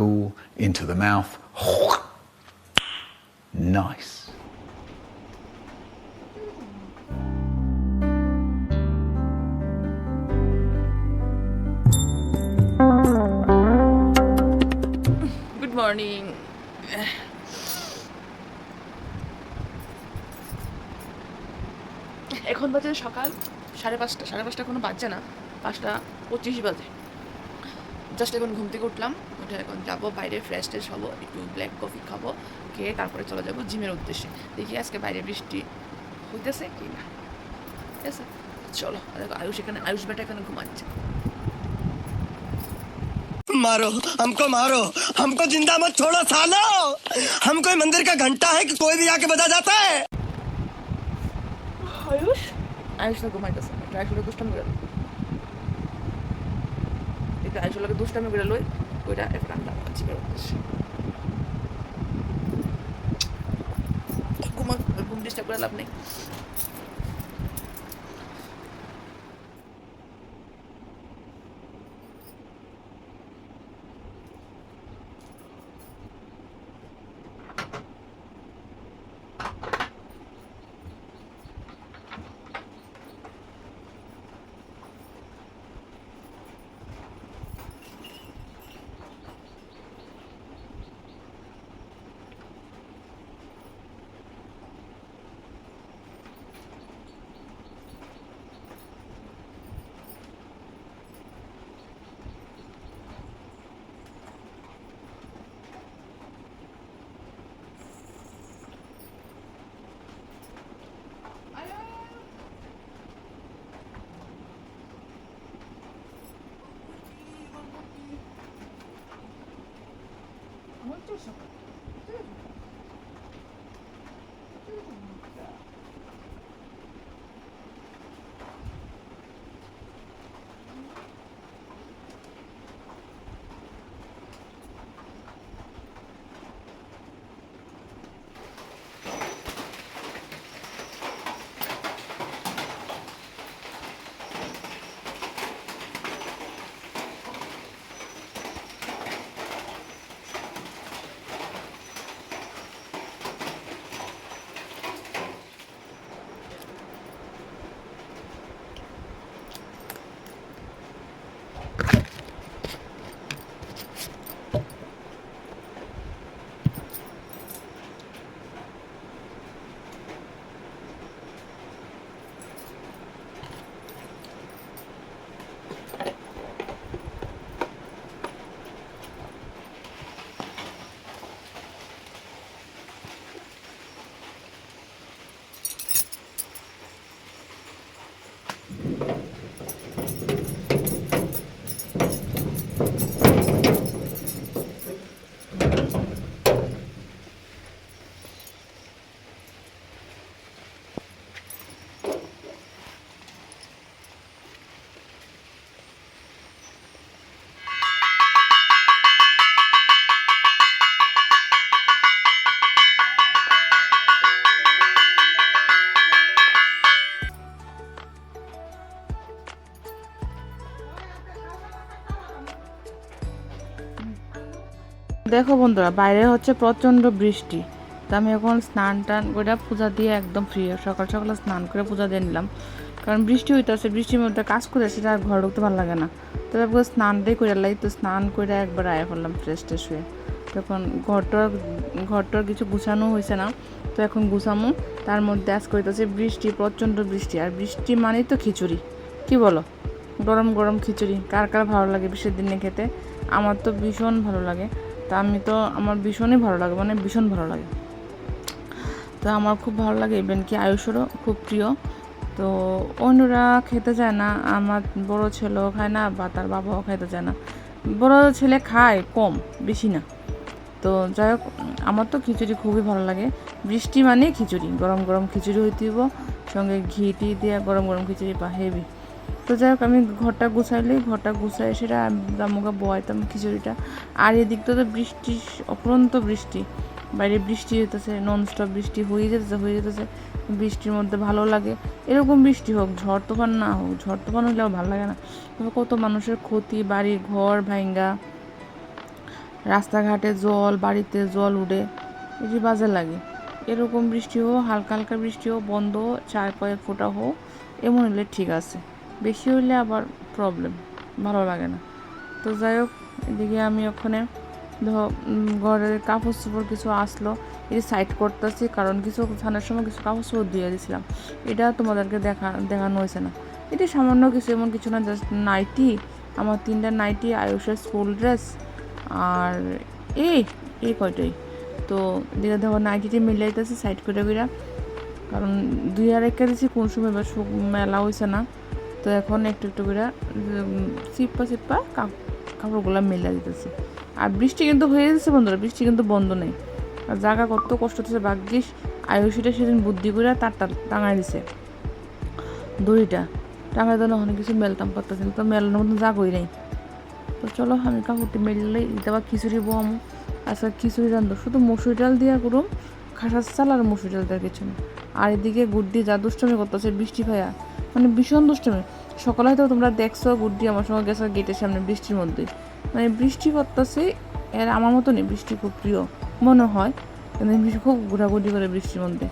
cool into the mouth. Nice. Good morning এখন বাজে সকাল সাড়ে পাঁচটা সাড়ে পাঁচটা এখনো বাজছে না পাঁচটা পঁচিশ বাজে জাস্ট এখন ঘুম থেকে উঠলাম উঠে এখন যাবো বাইরে ফ্রেশ ট্রেশ হবো একটু ব্ল্যাক কফি খাবো খেয়ে তারপরে চলে যাবো জিমের উদ্দেশ্যে দেখি আজকে বাইরে বৃষ্টি হইতেছে কি না ঠিক আছে চলো আর দেখো আয়ুষ এখানে আয়ুষ বেটা এখানে ঘুমাচ্ছে मारो हमको मारो हमको जिंदा मत छोड़ो सालो हम कोई मंदिर का घंटा है कि कोई भी आके बजा जाता है আয়ুষ আয়ুষ না ঘুমাইতেছে একটু আয়ুষের দুষ্টামি করে একটু আয়ুষের লোকে দুষ্টামি করে লই, ওইটা একটা আন্ডা পাচ্ছি ঘুমা, ঘুম ডিস্টার্ব করে লাভ নেই। দেখো বন্ধুরা, বাইরে হচ্ছে প্রচণ্ড বৃষ্টি। তো আমি এখন স্নান টান করে পূজা দিয়ে একদম ফ্রি সকাল সকালে স্নান করে পূজা দিয়ে নিলাম। কারণ বৃষ্টি হইতেছে, বৃষ্টির মধ্যে কাজ করে সেটা আর ঘর ঢুকতে ভালো লাগে না। তো তারপর দিয়ে করে লাই, তো স্নান করে একবার আয়া করলাম ফ্রেশ ট্রেশ হয়ে। তখন ঘরটার ঘরটার কিছু গুছানো হয়েছে না, তো এখন গুছামো। তার মধ্যে আজ করিতেছে বৃষ্টি, প্রচণ্ড বৃষ্টি। আর বৃষ্টি মানেই তো খিচুড়ি। কি বলো? গরম গরম খিচুড়ি। কার কার ভালো লাগে বৃষ্টির দিনে খেতে? আমার তো ভীষণ ভালো লাগে। তা আমি তো আমার ভীষণই ভালো লাগে মানে ভীষণ ভালো লাগে। তো আমার খুব ভালো লাগে ইভেন কি আয়ুষেরও খুব প্রিয়। তো অন্যরা খেতে চায় না, আমার বড় ছেলেও খায় না, বা তার বাবাও খাইতে চায় না। বড় ছেলে খায় কম, বেশি না। তো যাই হোক, আমার তো খিচুড়ি খুবই ভালো লাগে। বৃষ্টি মানে খিচুড়ি, গরম গরম খিচুড়ি হইতে সঙ্গে ঘি টি দিয়ে গরম গরম খিচুড়ি বা হেভি। তো যাই হোক, আমি ঘরটা গুছাইলে, ঘরটা গুছাই সেটা দামুকা বয়াইতাম খিচুড়িটা। আর এদিকটা তো বৃষ্টি অপরন্ত বৃষ্টি। বাইরে বৃষ্টি হইতেছে ননস্টপ বৃষ্টি হয়ে যেতেছে হয়ে যেতেছে। বৃষ্টির মধ্যে ভালো লাগে। এরকম বৃষ্টি হোক ঝড় তুফান না হোক ঝড় তুফান হইলেও ভালো লাগে না। তবে কত মানুষের ক্ষতি বাড়ি ঘর ভাঙ্গা রাস্তাঘাটে জল, বাড়িতে জল উঠে এটি বাজে লাগে। এরকম বৃষ্টি হোক, হালকা হালকা বৃষ্টি হোক, বন্ধ চার কয়েক ফোঁটা হোক, এমন হলে ঠিক আছে। বেশি হলে আবার প্রবলেম ভালো লাগে না। তো যাই হোক, এদিকে আমি ওখানে ধর ঘরের কাপড় চোপড় কিছু আসলো, এই সাইড করতেছি, কারণ কিছু ছানার সময় কিছু কাপড় চোপড় দিয়ে দিয়েছিলাম এটা তোমাদেরকে দেখা, দেখানো হয়েছে না। এটি সামান্য কিছু, এমন কিছু না জাস্ট নাইটি আমার তিনটা নাইটি আয়ুষের স্কুল ড্রেস আর এই এই কয়টাই। তো দিকে দেখো নাইটিটি মিলাইতেছি সাইড করে করে। কারণ দুই আর একটা দিছি, কোন সময় এবার মেলা হয়েছে না। তো এখন একটু একটু করে চিপ্পা কাপ- কাপড়গুলো মেলা দিতেছি। আর বৃষ্টি কিন্তু হয়ে যাচ্ছে বন্ধুরা, বৃষ্টি কিন্তু বন্ধ নেই। আর জায়গা কত কষ্ট হচ্ছে ভাগ্যিস, আয়ুষিটা সেদিন বুদ্ধি করে তারটা টাঙাই দিছে। দড়িটা টাঙাই দিলে অনেক কিছু মেলতাম পারতেছিল তো মেলানোর মতন জাগই নেই। তো চলো আমি কাপড়টি মেললেই এটা আবার খিচুড়ি বম আজকে খিচুড়ি রান্ধবো, শুধু মসুর ডাল দিয়া করুম খাসার চাল আর মসুর ডাল দেওয়ার কিছু না আর এদিকে গুড্ডি যা দুষ্টমি করতেছে বৃষ্টি ভাইয়া মানে ভীষণ দুষ্টমি। সকালে হয়তো তোমরা দেখছ, গুড্ডি আমার সঙ্গে গেছো গেটের সামনে বৃষ্টির মধ্যে। মানে বৃষ্টি করতেছে এর আমার মতনই বৃষ্টি খুব প্রিয়, মনে হয়। বৃষ্টি খুব ঘোরাঘুরি করে বৃষ্টির মধ্যে।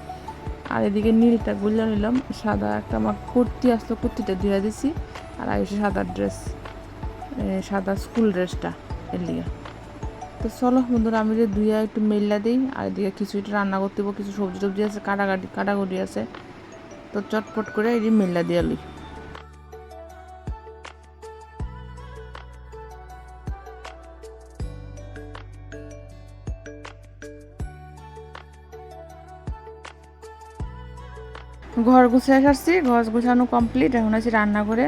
আর এদিকে নীলটা গুলিয়া নিলাম, সাদা একটা আমার কুর্তি আসতো, কুর্তিটা ধুয়ে দিছি, আর আয়ুষে সাদা ড্রেস সাদা স্কুল ড্রেসটা এর লিগে। তো চলো বন্ধুরা, আমি যে দুইয়া একটু মেল্লা দিই, আর এদিকে খিচুড়িটা রান্না করতে কিছু সবজি টবজি আছে, কাটাকাটি, কাটাকুটি আছে। তো চটপট করে এই মেল্লা দিয়ে লই ঘর গুছিয়ে আসছি ঘর গুছানো কমপ্লিট এখন আছি রান্না করে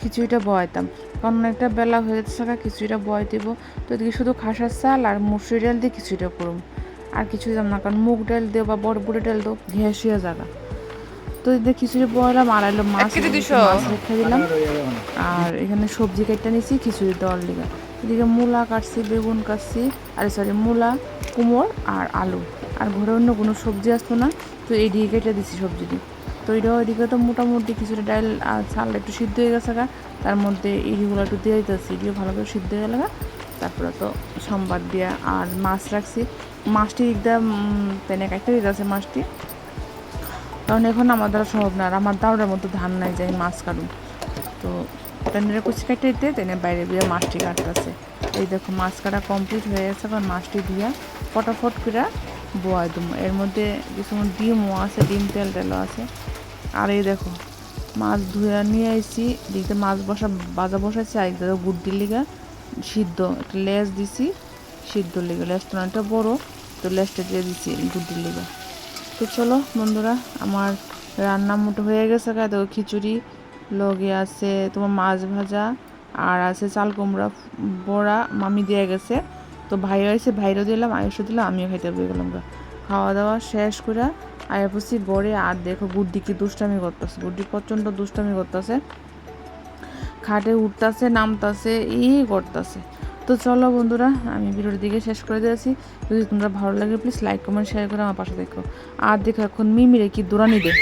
খিচুড়িটা বয়াতাম। কারণ একটা বেলা হয়ে যাচ্ছে থাকা খিচুড়িটা বয় দিব। তো এদিকে শুধু খাসার চাল আর মুসুরি ডাল দিয়ে খিচুড়িটা করুম। আর কিছু দিলাম না, কারণ মুগ ডাল দিও বা বড় বুড়ি ডাল দিও ঘেস হয়ে জায়গা তো এদিকে খিচুড়ি বয়লাম আর এলো মাছ মাছ রেখে দিলাম। আর এখানে সবজি কেটে নিছি খিচুড়ি দেওয়ার লিগা এদিকে মূলা কাটছি বেগুন কাটছি আর সরি মূলা কুমড় আর আলু। আর ঘরে অন্য কোনো সবজি আসতো না তো এই দিয়ে কেটে দিছি সবজিটি। তো এটাও এদিকে তো মোটামুটি কিছুটা ডাল আর চাল একটু সিদ্ধ হয়ে গেছে গা। তার মধ্যে ইডিগুলো একটু দিয়ে দিতেছি ইডিও ভালো করে সিদ্ধ হয়ে গেলে। তারপরে তো সোমবার দিয়া আর মাছ রাখছি। মাছটি একদম তেনে কাটতে দিতেছে মাছটি। কারণ এখন আমার দ্বারা সম্ভব না। আর আমার দাওড়ার মতো ধান নাই যাই মাছ কাটুন তো তেনের কুচি কাটতে দিতে, তেনে বাইরে দিয়ে মাছটি কাটতেছে। এই দেখো, মাছ কাটা কমপ্লিট হয়ে গেছে এখন মাছটি দিয়া ফটাফট করে বোয়াই দেবো এর মধ্যে কিছু ডিমও আছে, ডিম তেল টেলও আছে। আর এই দেখো, মাছ ধুয়ে নিয়ে আইছি দিকে মাছ বসা, বাজা বসাইছি, আর একদিকে গুড্ডি লিগা সিদ্ধ, একটা লেজ দিছি সিদ্ধ লিগে। লেজটা অনেকটা বড়ো, তো লেজটা দিয়ে দিছি গুড্ডির লিগা। তো চলো, বন্ধুরা, আমার রান্না মোটো হয়ে গেছে দেখো, খিচুড়ি, লগে আছে তোমার মাছ ভাজা আর আছে চাল কুমড়া, বড়া মামি দিয়ে গেছে। তো ভাই হয়েছে ভাইরও দিলাম, আয়ুষও দিলাম আমিও খাইতে বয়ে গেলাম খাওয়া দাওয়া শেষ করে আয়া পড়ছি বড়ে আর দেখো, গুড্ডি কি দুষ্টামি করতেছে। গুড্ডি প্রচণ্ড দুষ্টামি করতেছে। খাটে উঠতেছে, নামতাছে এই করতেছে। তো চলো বন্ধুরা, আমি ভিডিওর দিকে শেষ করে দিয়েছি। যদি তোমরা ভালো লাগে প্লিজ লাইক কমেন্ট শেয়ার করে আমার পাশে দেখো আর দেখো এখন মিমিরে কি দৌড়ানি দে